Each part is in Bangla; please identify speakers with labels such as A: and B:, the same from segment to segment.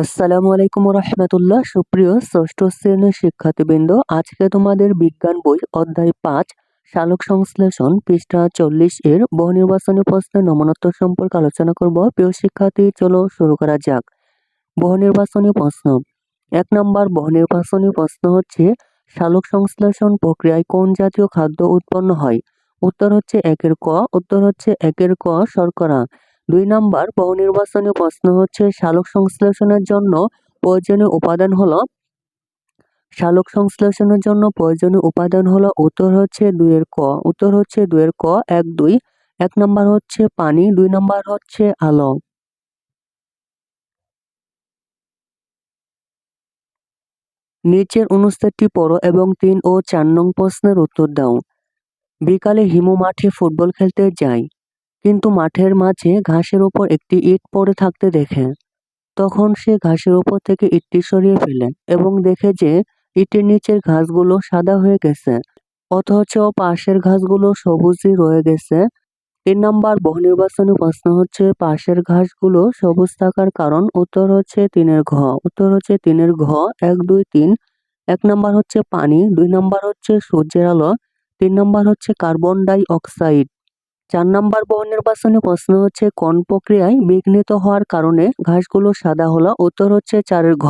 A: আসসালামু আলাইকুম রহমতুল্লাহ সুপ্রিয় ষষ্ঠ শ্রেণির শিক্ষার্থীবৃন্দ, আজকে তোমাদের বিজ্ঞান বই অধ্যায় পাঁচ, সালোক সংশ্লেষণ পৃষ্ঠা চল্লিশ এর বহু নির্বাচনী প্রশ্নের নমনত্ব সম্পর্কে আলোচনা করব। প্রিয় শিক্ষার্থী, চলো শুরু করা যাক। বহু নির্বাচনী প্রশ্ন। এক নম্বর বহু নির্বাচনী প্রশ্ন হচ্ছে, সালোক সংশ্লেষণ প্রক্রিয়ায় কোন জাতীয় খাদ্য উৎপন্ন হয়? উত্তর হচ্ছে একের ক, উত্তর হচ্ছে একের ক শর্করা। দুই নম্বর, বহু নির্বাচনী প্রশ্ন হচ্ছে সালোক সংশ্লেষণের জন্য প্রয়োজনীয় উপাদান হলো সালোক সংশ্লেষণের জন্য প্রয়োজনীয় উপাদান হলো উত্তর হচ্ছে দুইয়ের ক। উত্তর হচ্ছে দুইয়ের ক, এক, দুই। এক নম্বর হচ্ছে পানি, দুই নম্বর হচ্ছে আলো। নিচের অনুষ্ঠানটি পড়ো এবং তিন ও চার নং প্রশ্নের উত্তর দাও। বিকালে হিমু মাঠে ফুটবল খেলতে যায় কিন্তু মাঠের মাঝে ঘাসের ওপর একটি ইট পড়ে থাকতে দেখে। তখন সে ঘাসের ওপর থেকে ইটটি সরিয়ে ফেলে এবং দেখে যে ইটের নিচের ঘাসগুলো সাদা হয়ে গেছে, অথচ পাশের ঘাসগুলো সবুজই রয়ে গেছে। তিন নম্বর বহু নির্বাচনী প্রশ্ন হচ্ছে, পাশের ঘাসগুলো সবুজ থাকার কারণ? উত্তর হচ্ছে তিনের ঘ। উত্তর হচ্ছে তিনের ঘ, এক, দুই, তিন। এক নম্বর হচ্ছে পানি, দুই নম্বর হচ্ছে সূর্যের আলো, তিন নম্বর হচ্ছে কার্বন ডাই অক্সাইড। চার নম্বর বহু নির্বাচনী প্রশ্ন হচ্ছে কোন প্রক্রিয়ায় বিঘ্নিত হওয়ার কারণে ঘাসগুলো সাদা হলো, উত্তর হচ্ছে চারের ঘ।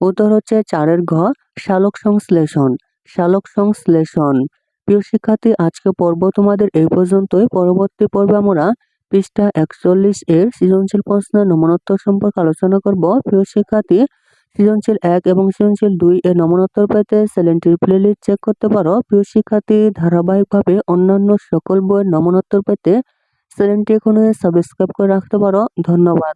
A: উত্তর হচ্ছে চারের ঘ, শালক সংশ্লেষণ শালক সংশ্লেষণ। প্রিয় শিক্ষার্থী আজকে পর্ব তোমাদের এই পর্যন্তই। পরবর্তী পর্বে আমরা পৃষ্ঠা একচল্লিশ এর সৃজনশীল প্রশ্নের নমনোত্তর সম্পর্কে আলোচনা করব। প্রিয় শিক্ষার্থী সৃজনশীল এক এবং সৃজনশীল দুই এর নমনোত্তর পেতে চ্যানেলটির প্লেলিস্ট চেক করতে পারো। প্রিয় শিক্ষার্থী, ধারাবাহিকভাবে অন্যান্য সকল বইয়ের নমনোত্তর পেতে চ্যানেলটি এখনই সাবস্ক্রাইব করে রাখতে পারো। ধন্যবাদ।